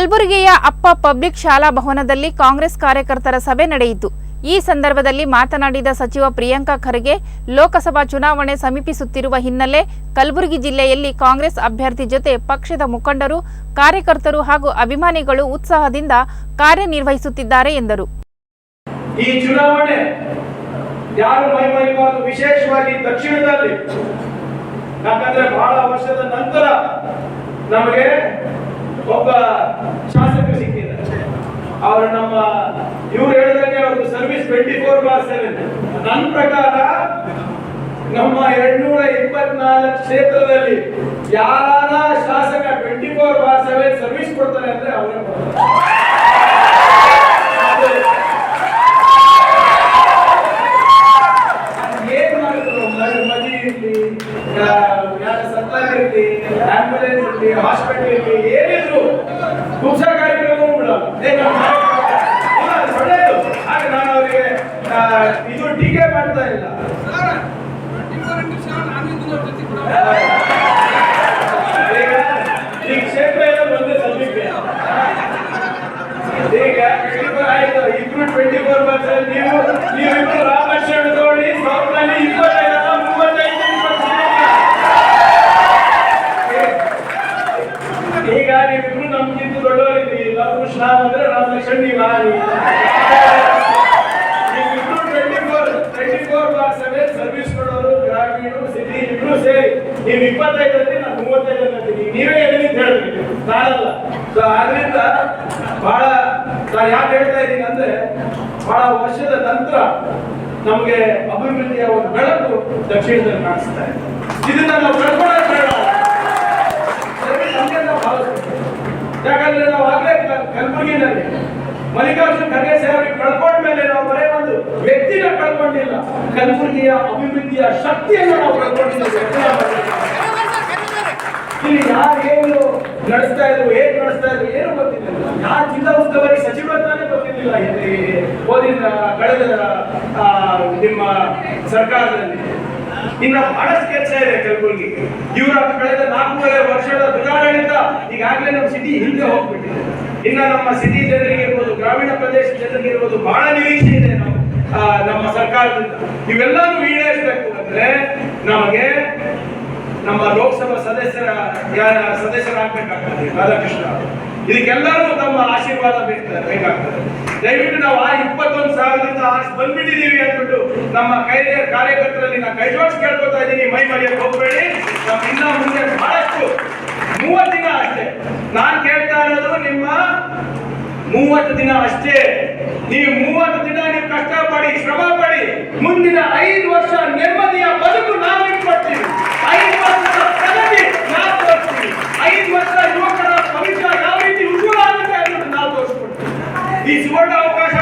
ಕಲಬುರಗಿಯ ಅಪ್ಪ ಪಬ್ಲಿಕ್ ಶಾಲಾ ಭವನದಲ್ಲಿ ಕಾಂಗ್ರೆಸ್ ಕಾರ್ಯಕರ್ತರ ಸಭೆ ನಡೆಯಿತು. ಈ ಸಂದರ್ಭದಲ್ಲಿ ಮಾತನಾಡಿದ ಸಚಿವ ಪ್ರಿಯಾಂಕಾ ಖರ್ಗೆ, ಲೋಕಸಭಾ ಚುನಾವಣೆ ಸಮೀಪಿಸುತ್ತಿರುವ ಹಿನ್ನೆಲೆ ಕಲಬುರಗಿ ಜಿಲ್ಲೆಯಲ್ಲಿ ಕಾಂಗ್ರೆಸ್ ಅಭ್ಯರ್ಥಿ ಜೊತೆ ಪಕ್ಷದ ಮುಖಂಡರು, ಕಾರ್ಯಕರ್ತರು ಹಾಗೂ ಅಭಿಮಾನಿಗಳು ಉತ್ಸಾಹದಿಂದ ಕಾರ್ಯನಿರ್ವಹಿಸುತ್ತಿದ್ದಾರೆ ಎಂದರು. ಈ ಚುನಾವಣೆ ಯಾರು ವಿಶೇಷವಾಗಿ ದಕ್ಷಿಣದಲ್ಲಿ ಬಹಳ ವರ್ಷದ ನಂತರ ನಮಗೆ ಒಬ್ಬ ಶಾಸಕರು ಸಿಕ್ಕಿದ್ದಾರೆ. ಅವರು ನಮ್ಮ, ಇವ್ರು ಹೇಳಿದಂಗೆ ಅವ್ರದ್ದು service twenty four bar seven ನನ್ನ ಪ್ರಕಾರ ನಮ್ಮ ಎರಡ್ನೂರ ಇಪ್ಪತ್ನಾಲ್ಕು ಕ್ಷೇತ್ರದಲ್ಲಿ ಯಾರ ಶಾಸಕ twenty four bar seven service ಕೊಡ್ತಾರೆ ಅಂದ್ರೆ ಅವರೇ ಹಾಸ್ಪಿಟಲ್ ಇರ್ಲಿ ಕುಂಸ ಕಾರ್ಯಕ್ರಮ ಬಿಡಲ್ಲ ಏ, ನಮ್ಮ ಕಾರ್ಯಕ್ರಮ- ಇಲ್ಲ, ಅದು ಒಳ್ಳೆಯದು. ಹಾಗೆ ನಾನು ಅವರಿಗೆ ಇದು ಟೀಕೆ ಮಾಡ್ತಾ ಇಲ್ಲ. ಅಂದ್ರೆ ಆಗಿ ನೀವಿಬ್ರು ಟ್ವೆಂಟಿ ಟ್ವೆಂಟಿ ಸರ್ವಿಸ್ ಕೊಡೋರು ಗ್ರಾಮೀಣ ಸಿಟಿ ಇಬ್ರು ಸೇರಿ ನೀವು ಇಪ್ಪತ್ತೈದರಲ್ಲಿ ನಾನು ಮೂವತ್ತೈದು ನೀವೇ ಹೇಳಿ ಅಂತ ಹೇಳಿದ್ರಿ ನಾನಲ್ಲ ಸೊ ಆದ್ರಿಂದ ಬಹಳ ನಾನು ಯಾಕೆ ಹೇಳ್ತಾ ಇದ್ದೀನಿ ಅಂದ್ರೆ ಬಹಳ ವರ್ಷದ ನಂತರ ನಮಗೆ ಅಭಿವೃದ್ಧಿಯ ಒಂದು ಬೆಳಕು ದಕ್ಷಿಣದಲ್ಲಿ ಕಾಣಿಸ್ತಾ ಇದೆ ಇದನ್ನ ನಾವು ಕಳ್ಕೊಳ್ಳೋದು ಸರಿ, ಯಾಕಂದ್ರೆ ಕಲಬುರಗಿನಲ್ಲಿ ಮಲ್ಲಿಕಾರ್ಜುನ ಖರ್ಗೆ ಸಾಹೇಬ್ರಿಗೆ ಕಳ್ಕೊಂಡ್ಮೇಲೆ ನಾವು ಬರೇ ಒಂದು ವ್ಯಕ್ತಿನ ಕಳ್ಕೊಂಡಿಲ್ಲ. ಕಲಬುರಗಿಯ ಅಭಿವೃದ್ಧಿಯ ಶಕ್ತಿಯನ್ನು ನಾವು ಕಳ್ಕೊಂಡಿದ್ದೇವೆ ಇಲ್ಲಿ ಯಾರು ಏನು ನಡೆಸ್ತಾ ಇದ್ರು, ಏನ್ ನಡೆಸ್ತಾ ಇದ್ರು ಏನು ಗೊತ್ತಿಲ್ಲ. ಯಾರು ಜಿಲ್ಲಾ ಉಸ್ತುವಾರಿ ಗೊತ್ತಿಲ್ಲ. ಗೊತ್ತಿರಲಿಲ್ಲ ಓದಿದ, ಕಳೆದ ನಿಮ್ಮ ಸರ್ಕಾರದಲ್ಲಿ. ಇನ್ನ ಬಹಳಷ್ಟು ಕೆಲಸ ಇದೆ ಕಲಬುರಗಿ. ಇವರ ಕಳೆದ ನಾಲ್ಕೂವರೆ ವರ್ಷದ ದುರಾಡಳಿತ ಈಗಾಗಲೇ ನಮ್ಮ ಸಿಟಿ ಹಿಂದೆ ಹೋಗ್ಬಿಟ್ಟಿದೆ. ಇನ್ನ ನಮ್ಮ ಸಿಟಿ ಜನರಿಗೆ ಇರ್ಬೋದು, ಗ್ರಾಮೀಣ ಪ್ರದೇಶ ಜನರಿಗೆ ಇರ್ಬೋದು, ಬಹಳ ನಿರೀಕ್ಷೆ ಇದೆ ನಾವು ನಮ್ಮ ಸರ್ಕಾರದಿಂದ. ಇವೆಲ್ಲನೂ ಈಡೇರಿಸಬೇಕು ಅಂದ್ರೆ ನಮಗೆ ನಮ್ಮ ಲೋಕಸಭಾ ಸದಸ್ಯರ, ಯಾರ ಸದಸ್ಯರಾಗಬೇಕಾಗ್ತದೆ, ರಾಧಾಕೃಷ್ಣ. ಇದಕ್ಕೆಲ್ಲರೂ ತಮ್ಮ ಆಶೀರ್ವಾದ ಬೇಕು- ಬೇಕಾಗ್ತದೆ. ದಯವಿಟ್ಟು ನಾವು ಆ ಇಪ್ಪತ್ತೊಂದು ಸಾವಿರದಿಂದ ಆರ್ಸ್ ಬಂದ್ಬಿಟ್ಟಿದ್ದೀವಿ ಅಂದ್ಬಿಟ್ಟು ನಮ್ಮ ಕೈ ಕಾರ್ಯಕರ್ತರಲ್ಲಿ ನಾನು ಕೈ ಕೇಳ್ಕೊತಾ ಇದ್ದೀನಿ. ಮೈ ಮರೆಯಕ್ಕೆ ಹೋಗ್ಬೇಡಿ. ನಾವು ಇನ್ನ ಮುಂದೆ ಬಹಳಷ್ಟು ಮೂವತ್ತು ದಿನ ಅಷ್ಟೇ. ನೀವು ಮೂವತ್ತು ದಿನ ನೀವು ಕಷ್ಟಪಡಿ ಶ್ರಮ ಪಡಿ ಮುಂದಿನ ಐದು ವರ್ಷ ನೆಮ್ಮದಿಯ ಬದುಕು ನಾವು ಇಟ್ಕೊಡ್ತೀವಿ ಐದು ವರ್ಷದ ಪ್ರಗತಿ ನಾವು ತೋರಿಸ್ತೀವಿ ಐದು ವರ್ಷ ಯುವಕರ ಭವಿಷ್ಯ ಯಾವ ರೀತಿ ಉಜ್ವಲ ಆಗುತ್ತೆ ಅನ್ನೋದು ನಾವು ತೋರಿಸ್ಕೊಡ್ತೀವಿ. ಈ ಸುವರ್ಣ ಅವಕಾಶ